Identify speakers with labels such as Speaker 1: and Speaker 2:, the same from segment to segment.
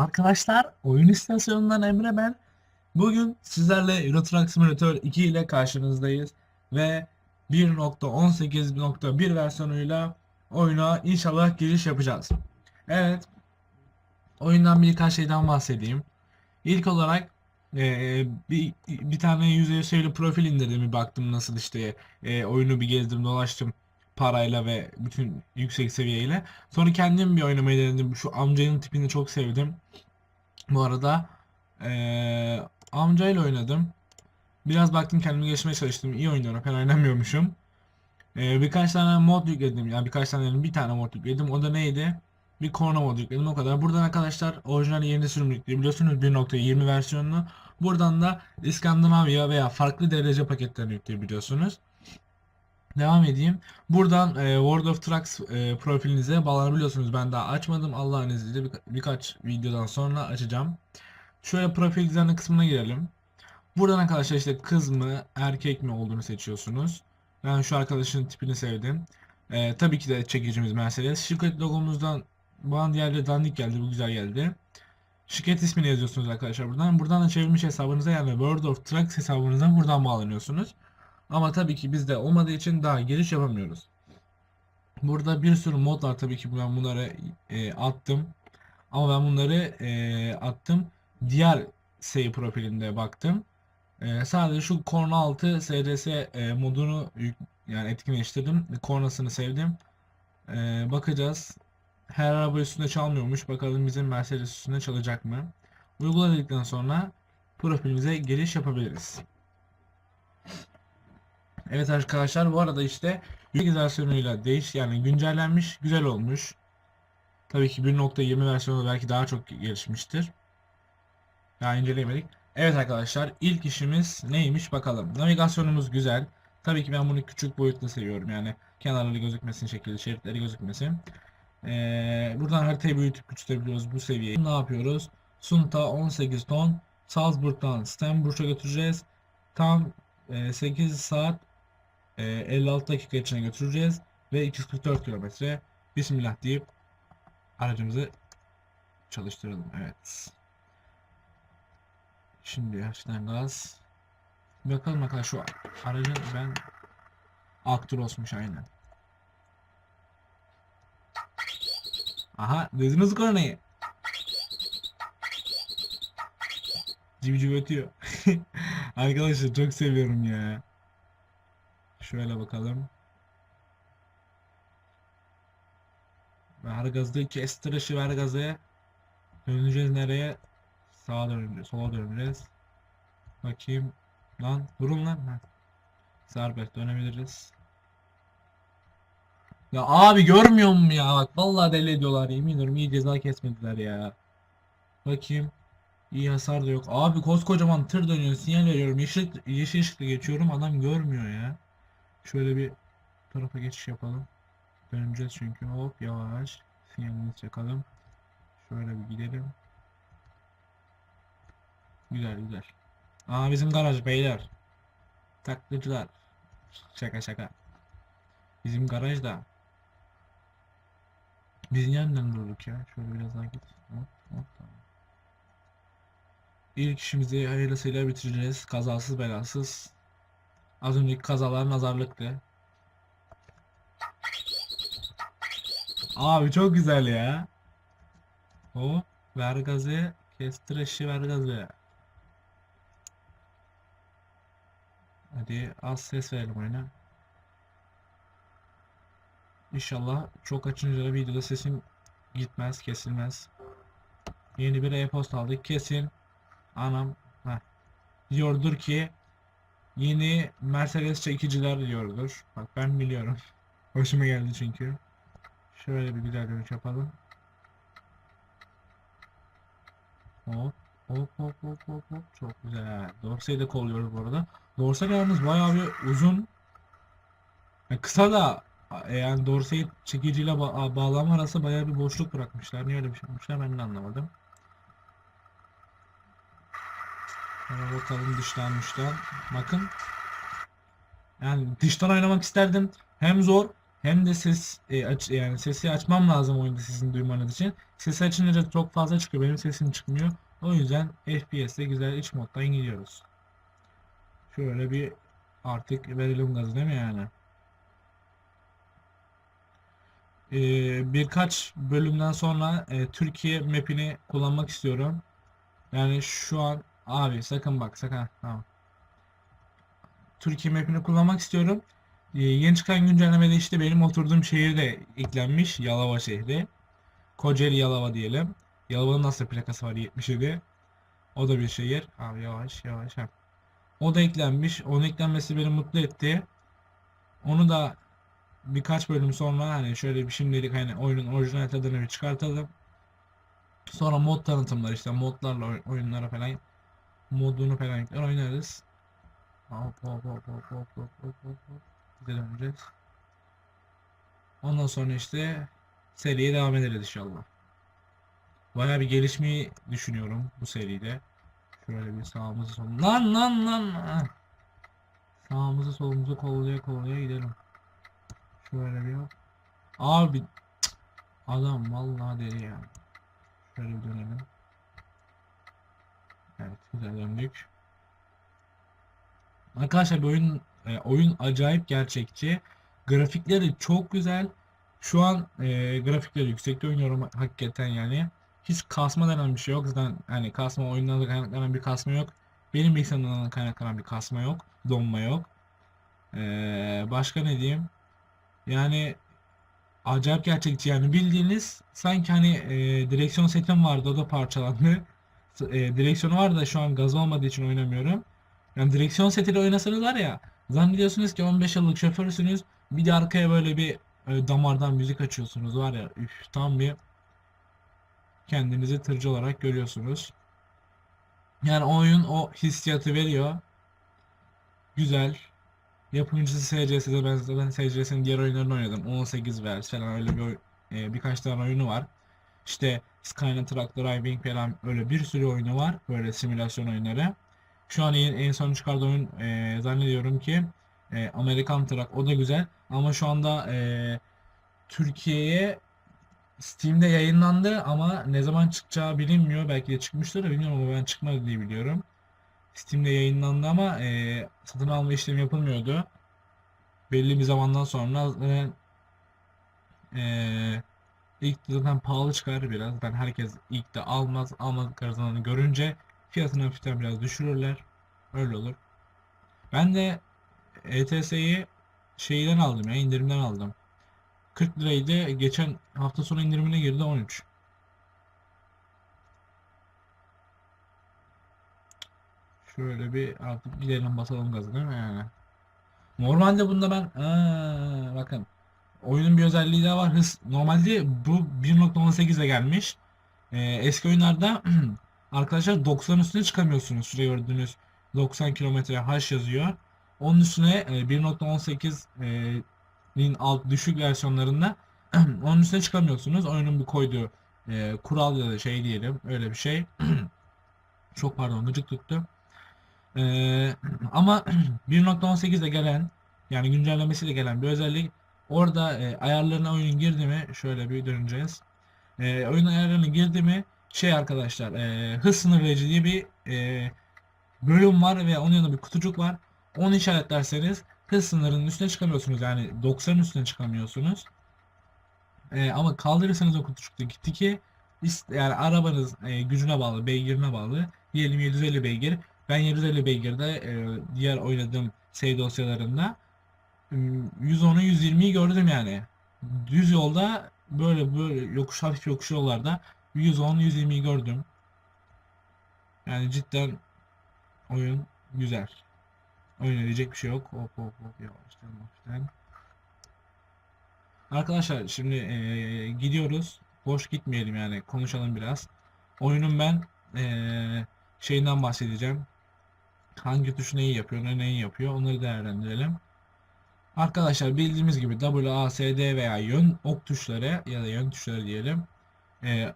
Speaker 1: Arkadaşlar, oyun istasyonundan Emre ben. Bugün sizlerle Euro Truck Simulator 2 ile karşınızdayız ve 1.18.1 versiyonuyla oyuna inşallah giriş yapacağız. Evet, oyundan birkaç şeyden bahsedeyim. İlk olarak eee, bir, bir tane yüzeysel profil indirdim bir baktım nasıl işte eee, oyunu bir gezdim dolaştım parayla ve bütün yüksek seviyeyle. Sonra kendim bir oynamayı denedim. Şu amcanın tipini çok sevdim. Bu arada eee amcayla oynadım. Biraz baktım kendimi geliştirmeye çalıştım. İyi oynuyorum. Ben oynamıyormuşum. Eee, birkaç tane mod yükledim. Yani birkaç tane bir tane mod yükledim. O da neydi? Bir korna modu yükledim o kadar. Buradan arkadaşlar orijinal yeni sürüm yükleyebiliyorsunuz 1.20 versiyonunu. Buradan da İskandinavya veya farklı derece paketlerini yükleyebiliyorsunuz. Devam edeyim. Buradan e, World of Trucks e, profilinize bağlanabiliyorsunuz. Ben daha açmadım. Allah'ın izniyle birka- birkaç videodan sonra açacağım. Şöyle profil dizaynı kısmına girelim. Buradan arkadaşlar işte kız mı erkek mi olduğunu seçiyorsunuz. Ben şu arkadaşın tipini sevdim. E, tabii ki de çekicimiz Mercedes. Şirket logomuzdan bana diğerleri dandik geldi. Bu güzel geldi. Şirket ismini yazıyorsunuz arkadaşlar buradan. Buradan da çevirmiş hesabınıza yani World of Trucks hesabınıza buradan bağlanıyorsunuz. Ama tabii ki bizde olmadığı için daha giriş yapamıyoruz. Burada bir sürü mod var tabii ki ben bunları e, attım. Ama ben bunları e, attım. Diğer save profilinde baktım. E, sadece şu korna altı SRS e, modunu yani etkinleştirdim. Kornasını sevdim. E, bakacağız. Her araba üstünde çalmıyormuş. Bakalım bizim Mercedes üstünde çalacak mı? Uyguladıktan sonra profilimize giriş yapabiliriz. Evet arkadaşlar bu arada işte 8 versiyonuyla değiş yani güncellenmiş güzel olmuş. Tabii ki 1.20 versiyonu belki daha çok gelişmiştir. Daha inceleyemedik. Evet arkadaşlar ilk işimiz neymiş bakalım. Navigasyonumuz güzel. Tabii ki ben bunu küçük boyutlu seviyorum yani kenarları gözükmesin şekilde şeritleri gözükmesin. Ee, buradan haritayı büyütüp küçültebiliyoruz bu seviyeyi. Ne yapıyoruz? Sunta 18 ton. Salzburg'dan Stenburg'a götüreceğiz. Tam e, 8 saat e, 56 dakika içine götüreceğiz ve 244 kilometre. Bismillah deyip aracımızı çalıştıralım. Evet. Şimdi hafiften gaz. Bakalım bakalım şu aracın ben Actros'muş aynen. Aha duydunuz kornayı. Civciv ötüyor. Arkadaşlar çok seviyorum ya. Şöyle bakalım. Ver gazı kestirişi ver gazı. Döneceğiz nereye? Sağa döneceğiz, sola döneceğiz. Bakayım. Lan durun lan. Serbest dönebiliriz. Ya abi görmüyor musun ya? Bak vallahi deli ediyorlar yemin ediyorum iyi ceza kesmediler ya. Bakayım. İyi hasar da yok. Abi koskocaman tır dönüyor. Sinyal veriyorum. Yeşil, yeşil ışıkla geçiyorum. Adam görmüyor ya. Şöyle bir tarafa geçiş yapalım. Döneceğiz çünkü. Hop yavaş. Sinyalini çakalım. Şöyle bir gidelim. Güzel güzel. Aa bizim garaj beyler. Taklacılar. Şaka şaka. Bizim garaj da. Biz nereden durduk ya? Şöyle biraz daha git. Hop hop tamam. İlk işimizi hayırlısıyla bitireceğiz. Kazasız belasız. Az önceki kazalar nazarlıktı. Abi çok güzel ya. Hop ver gazı. Kestir eşi ver gazı. Hadi az ses verelim oyuna. İnşallah çok açınca da videoda sesim gitmez, kesilmez. Yeni bir e-posta aldık. Kesin. Anam. Heh. Diyordur ki yeni Mercedes çekiciler diyordur. Bak ben biliyorum. Hoşuma geldi çünkü. Şöyle bir güzel dönüş yapalım. Hop hop hop hop hop hop çok güzel. Dorsey'i de kolluyoruz bu arada. Dorsey yalnız bayağı bir uzun. Ya kısa da e, yani Dorsey çekiciyle ba bağlama arası bayağı bir boşluk bırakmışlar. Niye öyle bir şey yapmışlar ben de anlamadım. Şöyle bakalım dıştan dıştan. Bakın. Yani dıştan oynamak isterdim. Hem zor hem de ses e, aç, yani sesi açmam lazım oyunda sizin duymanız için. Sesi açınca çok fazla çıkıyor. Benim sesim çıkmıyor. O yüzden FPS'te güzel iç moddan gidiyoruz. Şöyle bir artık verelim gazı değil mi yani? Ee, birkaç bölümden sonra e, Türkiye map'ini kullanmak istiyorum. Yani şu an abi sakın bak sakın tamam. Türkiye map'ini kullanmak istiyorum. Ee, yeni çıkan güncellemede işte benim oturduğum şehir de eklenmiş. Yalova şehri. Kocaeli Yalova diyelim. Yalova'nın nasıl plakası var 77. O da bir şehir. Abi yavaş yavaş. Ha. O da eklenmiş. Onun eklenmesi beni mutlu etti. Onu da birkaç bölüm sonra hani şöyle bir şimdilik hani oyunun orijinal tadını bir çıkartalım. Sonra mod tanıtımlar işte modlarla oy- oyunlara falan modunu falan yükler oynarız. Hop hop hop hop hop hop hop hop. Güzel oynayacağız. Ondan sonra işte seriye devam ederiz inşallah. Baya bir gelişmeyi düşünüyorum bu seride. Şöyle bir sağımızı solumuzu... Lan lan lan! lan. Sağımızı solumuzu kollaya kollaya gidelim. Şöyle bir Abi! Adam vallahi deli ya. Şöyle bir dönelim. Evet güzel döndük. Arkadaşlar oyun e, oyun acayip gerçekçi. Grafikleri çok güzel. Şu an e, grafikleri yüksekte oynuyorum hakikaten yani. Hiç kasma denen bir şey yok. Zaten hani kasma oyundan da kaynaklanan bir kasma yok. Benim bilgisayarımdan kaynaklanan bir kasma yok. Donma yok. Ee, başka ne diyeyim? Yani acayip gerçekçi yani bildiğiniz sanki hani e, direksiyon setim vardı o da parçalandı. E, direksiyonu var da şu an gaz olmadığı için oynamıyorum. Yani direksiyon setiyle oynasanız ya zannediyorsunuz ki 15 yıllık şoförsünüz bir de arkaya böyle bir e, damardan müzik açıyorsunuz var ya üf tam bir kendinizi tırcı olarak görüyorsunuz. Yani oyun o hissiyatı veriyor. Güzel. Yapımcısı SCS'de ben zaten SCS'nin diğer oyunlarını oynadım. 18 vers falan öyle bir e, birkaç tane oyunu var. İşte Skyline Truck Driving falan öyle bir sürü oyunu var. Böyle simülasyon oyunları. Şu an en, en son çıkardığı oyun e, zannediyorum ki e, American Truck o da güzel. Ama şu anda e, Türkiye'ye Steam'de yayınlandı ama ne zaman çıkacağı bilinmiyor. Belki de çıkmıştır da bilmiyorum ama ben çıkmadı diye biliyorum. Steam'de yayınlandı ama e, satın alma işlemi yapılmıyordu. Belli bir zamandan sonra zaten e, ilk zaten pahalı çıkar biraz. Ben herkes ilk de almaz. Almadıkları zaman görünce fiyatını hafiften biraz düşürürler. Öyle olur. Ben de ETS'yi şeyden aldım ya indirimden aldım. 40 liraydı. Geçen hafta sonu indirimine girdi 13. Şöyle bir artık gidelim basalım gazı değil mi yani? Normalde bunda ben Aa, bakın oyunun bir özelliği daha var hız. Normalde bu 1.18 ile gelmiş. Ee, eski oyunlarda arkadaşlar 90 üstüne çıkamıyorsunuz. Şuraya gördüğünüz 90 kilometre H yazıyor. Onun üstüne e, 1.18 e, nin alt düşük versiyonlarında onun üstüne çıkamıyorsunuz. Oyunun bir koyduğu e, kural ya da şey diyelim öyle bir şey. Çok pardon gıcık tuttu. E, ama 1.18'de gelen yani güncellemesiyle gelen bir özellik orada e, ayarlarına oyun girdi mi şöyle bir döneceğiz. E, oyun ayarlarına girdi mi şey arkadaşlar e, hız sınırlayıcı diye bir e, bölüm var ve onun yanında bir kutucuk var. Onu işaretlerseniz hız sınırının üstüne çıkamıyorsunuz. Yani 90'ın üstüne çıkamıyorsunuz. Ee, ama kaldırırsanız o kutucukta tiki yani arabanız e, gücüne bağlı, beygirine bağlı. Diyelim 750 beygir. Ben 750 beygirde e, diğer oynadığım save dosyalarında e, 110'u 120'yi gördüm yani. Düz yolda böyle böyle yokuş hafif yokuş yollarda 110 120'yi gördüm. Yani cidden oyun güzel. Oyuna diyecek bir şey yok. Hop hop hop yavaştan yavaştan. Arkadaşlar şimdi eee, gidiyoruz. Boş gitmeyelim yani konuşalım biraz. Oyunun ben eee, şeyinden bahsedeceğim. Hangi tuş neyi yapıyor, ne neyi yapıyor onları değerlendirelim. Arkadaşlar bildiğimiz gibi W, A, S, D veya yön ok tuşları ya da yön tuşları diyelim.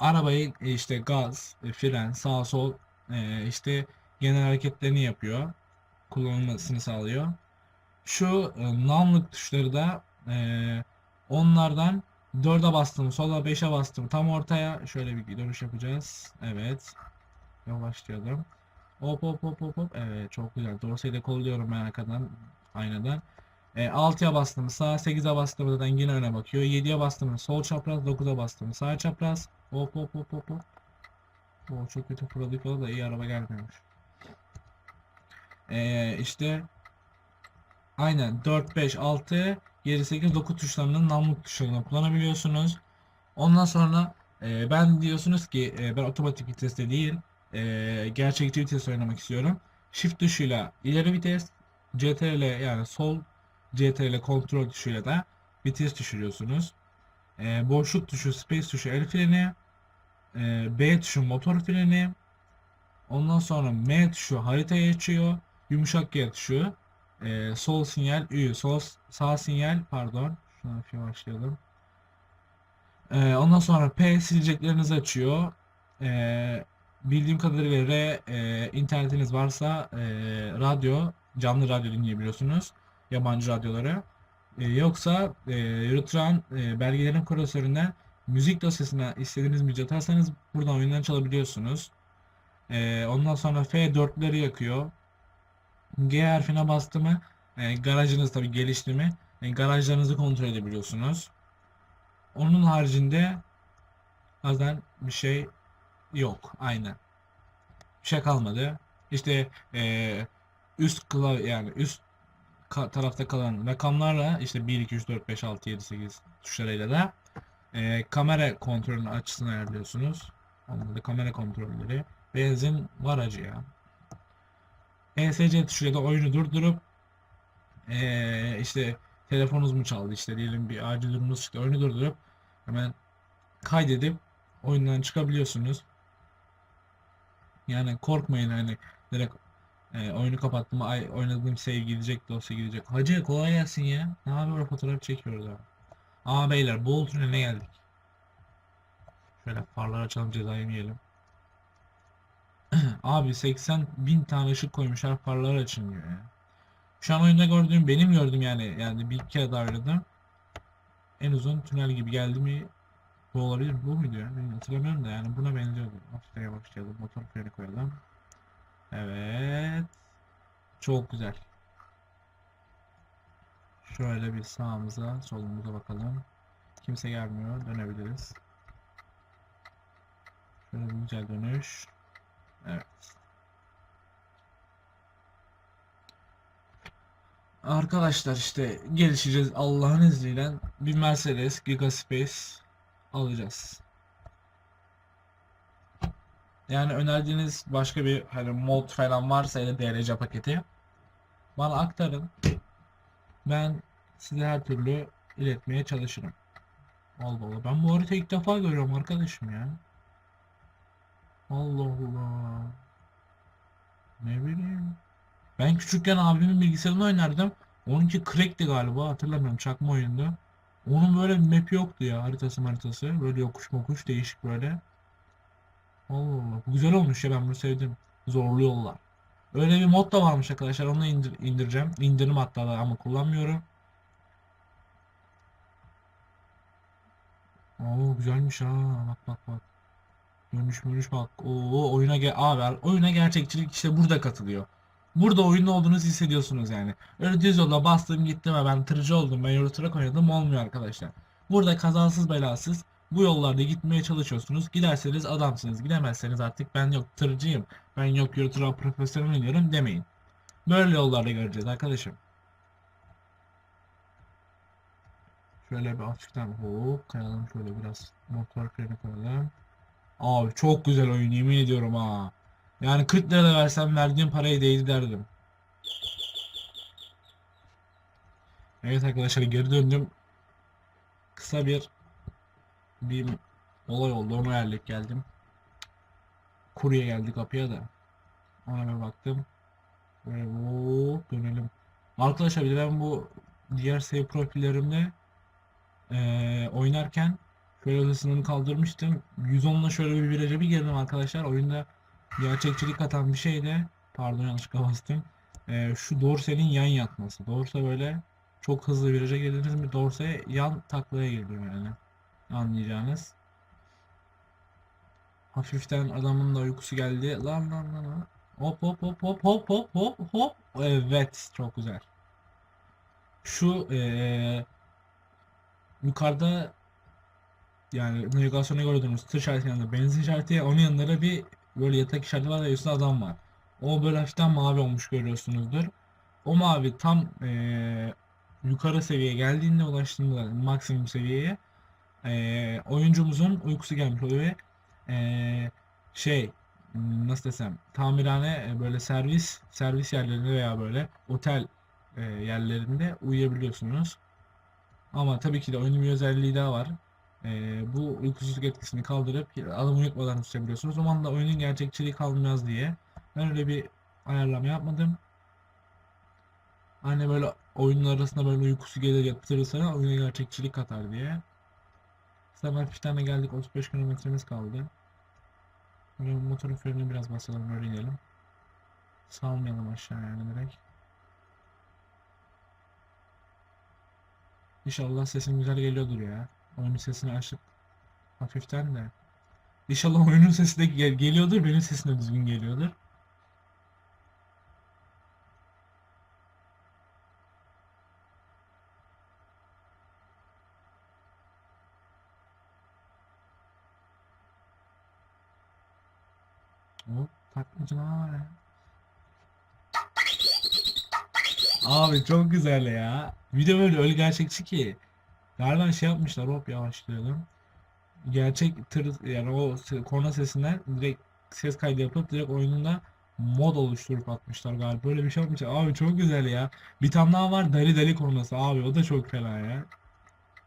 Speaker 1: Arabayı e, işte gaz, e, fren, sağ sol e, işte genel hareketlerini yapıyor kullanılmasını sağlıyor. Şu e, namlık tuşları da e, Onlardan 4'e bastım, sola 5'e bastım. Tam ortaya şöyle bir dönüş yapacağız. Evet. Yavaşlayalım. Hop hop hop hop hop. Evet çok güzel. Dorseyi de kolluyorum ben arkadan aynadan. E, 6'ya bastım sağ 8'e bastım zaten yine öne bakıyor. 7'ye bastım sol çapraz 9'a bastım sağ çapraz. Hop hop hop hop hop. O çok kötü fırladık yola da iyi araba gelmiyormuş. E, işte aynen 4 5 6 7 8 9 tuşlarının namluk tuşlarını kullanabiliyorsunuz. Ondan sonra e, ben diyorsunuz ki e, ben otomatik viteste değil e, gerçekçi vites oynamak istiyorum. Shift tuşuyla ileri vites, CTRL yani sol CTRL kontrol tuşuyla da vites düşürüyorsunuz. E, boşluk tuşu, space tuşu el freni, e, B tuşu motor freni, ondan sonra M tuşu haritayı açıyor, yumuşak G tuşu, e, sol sinyal Ü, sol sağ sinyal pardon, şuna bir başlayalım. E, ondan sonra P sileceklerinizi açıyor. E, bildiğim kadarıyla R e, internetiniz varsa e, radyo, canlı radyo dinleyebiliyorsunuz. Yabancı radyoları. E, yoksa e, Eurotron e, belgelerin klasöründen müzik dosyasına istediğiniz müziği atarsanız buradan oyundan çalabiliyorsunuz. E, ondan sonra F4'leri yakıyor. G harfine bastı mı e, garajınız tabii gelişti mi e, garajlarınızı kontrol edebiliyorsunuz. Onun haricinde zaten bir şey yok. Aynen. Bir şey kalmadı. İşte e, üst klav yani üst ka- tarafta kalan rakamlarla işte 1 2 3 4 5 6 7 8 tuşlarıyla da e, kamera kontrolünün açısını ayarlıyorsunuz. Onlarda kamera kontrolleri. Benzin var acı ya. ESC tuşuyla da oyunu durdurup e, işte telefonunuz mu çaldı işte diyelim bir acil durumunuz çıktı oyunu durdurup hemen kaydedip oyundan çıkabiliyorsunuz. Yani korkmayın hani direkt e, oyunu kapattım ay oynadığım save gidecek dosya gidecek. Hacı kolay gelsin ya. Ne yapıyor fotoğraf çekiyoruz abi. Aa beyler bol tüneline geldik. Şöyle farları açalım ceza yemeyelim. Abi 80 bin tane ışık koymuşlar farlar açılmıyor ya. Şu an oyunda gördüğüm benim gördüm yani yani bir iki kere daha oynadım. En uzun tünel gibi geldi mi bu olabilir bu muydu ya? Ben hatırlamıyorum da yani buna benziyordu. Haftaya başlayalım. Motor freni koyalım. Evet. Çok güzel. Şöyle bir sağımıza solumuza bakalım. Kimse gelmiyor. Dönebiliriz. Şöyle bir güzel dönüş. Evet. Arkadaşlar işte gelişeceğiz Allah'ın izniyle bir Mercedes Gigaspace alacağız. Yani önerdiğiniz başka bir hani mod falan varsa ya da DLC paketi bana aktarın. Ben size her türlü iletmeye çalışırım. Allah Allah. Ben bu haritayı ilk defa görüyorum arkadaşım ya. Allah Allah. Ne bileyim. Ben küçükken abimin bilgisayarında oynardım. Onunki crack'ti galiba hatırlamıyorum çakma oyundu. Onun böyle bir map yoktu ya haritası haritası. Böyle yokuş mokuş değişik böyle. Allah. Bu güzel olmuş ya ben bunu sevdim. Zorlu yollar. Öyle bir mod da varmış arkadaşlar. Onu indir indireceğim. İndirdim hatta da ama kullanmıyorum. Oo güzelmiş ha. Bak bak bak. Dönüş dönüş bak. Oo oyuna gel abi oyuna gerçekçilik işte burada katılıyor. Burada oyunda olduğunuzu hissediyorsunuz yani. Öyle düz yolda bastım gittim ben tırcı oldum ben Truck oynadım olmuyor arkadaşlar. Burada kazansız belasız bu yollarda gitmeye çalışıyorsunuz. Giderseniz adamsınız. Gidemezseniz artık ben yok tırcıyım. Ben yok Truck profesyonel oynuyorum demeyin. Böyle yollarda göreceğiz arkadaşım. Şöyle bir hafiften hop kayalım şöyle biraz motor freni koyalım. Abi çok güzel oyun yemin ediyorum ha. Yani 40 lira da versem verdiğim parayı değdi derdim. Evet arkadaşlar geri döndüm. Kısa bir bir olay oldu. Onu ayarlayıp geldim. Kurye geldi kapıya da. Ona bir baktım. Böyle dönelim. Arkadaşlar bir de ben bu diğer save profillerimde eee, oynarken şöyle hızını kaldırmıştım. 110'la şöyle bir viraja bir girdim arkadaşlar. Oyunda gerçekçilik katan bir şey de pardon yanlışlıkla bastım. Eee, şu dorsenin yan yatması. Dorse böyle Çok hızlı viraja girdiniz mi Dorsey'e yan taklaya geliyor yani. Anlayacağınız. Hafiften adamın da uykusu geldi. Lan lan lan lan. Hop hop hop hop hop hop hop hop. Evet çok güzel. Şu eee yukarıda yani navigasyona gördüğünüz tır işareti yanında benzin işareti onun yanında bir böyle yatak işareti var ve üstünde adam var. O böyle hafiften mavi olmuş görüyorsunuzdur. O mavi tam eee, yukarı seviyeye geldiğinde ulaştığında maksimum seviyeye eee, oyuncumuzun uykusu gelmiş oluyor ve eee, şey nasıl desem tamirhane e, böyle servis servis yerlerinde veya böyle otel e, yerlerinde uyuyabiliyorsunuz. Ama tabii ki de oyunun bir özelliği daha var. E, bu uykusuzluk etkisini kaldırıp adamı uyutmadan tutabiliyorsunuz. O zaman da oyunun gerçekçiliği kalmaz diye. Ben öyle bir ayarlama yapmadım. Hani böyle oyunun arasında böyle uykusu gelir yatırırsa oyuna gerçekçilik katar diye. Sabah de geldik 35 kilometremiz kaldı. Böyle motorun frenini biraz basalım öyle inelim. Salmayalım aşağı yani direkt. İnşallah sesim güzel geliyordur ya. Oyunun sesini açıp hafiften de. İnşallah oyunun sesi de gel- geliyordur, benim sesim de düzgün geliyordur. Hop, taklacı ne var ya? Abi çok güzel ya. Video böyle öyle gerçekçi ki. Galiba şey yapmışlar hop yavaşlayalım. Gerçek tır yani o korna sesinden direkt ses kaydı yapıp direkt oyununda mod oluşturup atmışlar galiba. Böyle bir şey yapmışlar. Abi çok güzel ya. Bir tane daha var Dali Dali kornası abi o da çok fena ya.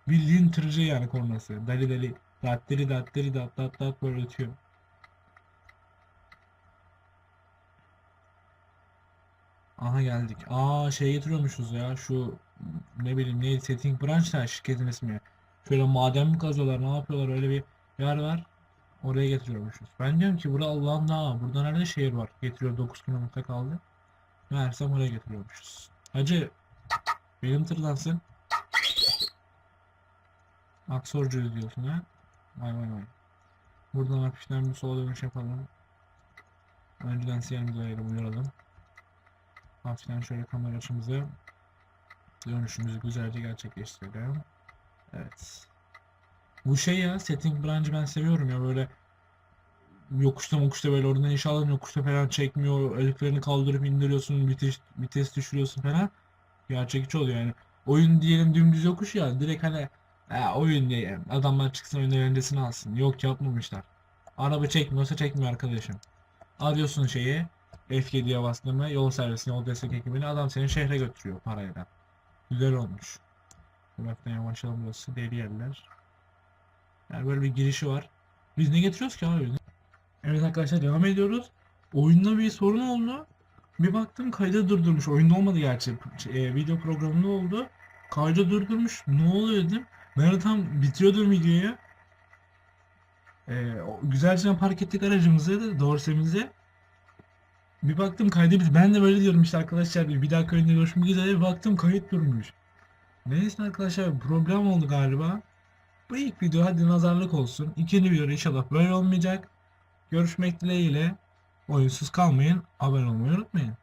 Speaker 1: Bildiğin tırcı yani kornası. Dali Dali. Dattiri dattiri dat dat dat böyle ötüyor. Aha geldik. Aa şey getiriyormuşuz ya şu ne bileyim neydi Setting Branch da şirketin ismi. Şöyle maden mi kazıyorlar ne yapıyorlar öyle bir yer var. Oraya getiriyormuşuz. Ben diyorum ki burada Allah'ın dağı. Burada nerede şehir var? Getiriyor 9 kilometre kaldı. Meğersem oraya getiriyormuşuz. Hacı benim tırdansın. Aksorcu diyorsun ha. Vay vay vay. Buradan hafiften bir sola dönüş yapalım. Önceden siyahımızı ayırıp uyaralım. Hafiften şöyle kamera açımızı dönüşümüzü güzelce gerçekleştirelim. Evet. Bu şey ya setting branch'ı ben seviyorum ya böyle yokuşta mokuşta böyle oradan inşallah yokuşta falan çekmiyor. Eliflerini kaldırıp indiriyorsun, vites, vites düşürüyorsun falan. Gerçekçi oluyor yani. Oyun diyelim dümdüz yokuş ya direkt hani ha, oyun diye adamlar çıksın eğlencesini alsın. Yok yapmamışlar. Araba çekmiyorsa çekmiyor arkadaşım. Alıyorsun şeyi F7'ye bastın yol servisine yol destek ekibini adam seni şehre götürüyor parayla. Güzel olmuş. Bakın yavaşlayalım burası deli yerler. Yani böyle bir girişi var. Biz ne getiriyoruz ki abi? Evet arkadaşlar devam ediyoruz. Oyunda bir sorun oldu. Bir baktım kaydı durdurmuş. Oyunda olmadı gerçi. E, video programında oldu. Kaydı durdurmuş. Ne oluyor dedim. Ben tam bitiriyordum videoyu. E, güzelce park ettik aracımızı, dorsemizi. Bir baktım kaydı bit. Ben de böyle diyorum işte arkadaşlar bir dahaki oyunda görüşmek üzere. Bir baktım kayıt durmuş. Neyse arkadaşlar problem oldu galiba. Bu ilk video hadi nazarlık olsun. İkinci video inşallah böyle olmayacak. Görüşmek dileğiyle. Oyunsuz kalmayın. Abone olmayı unutmayın.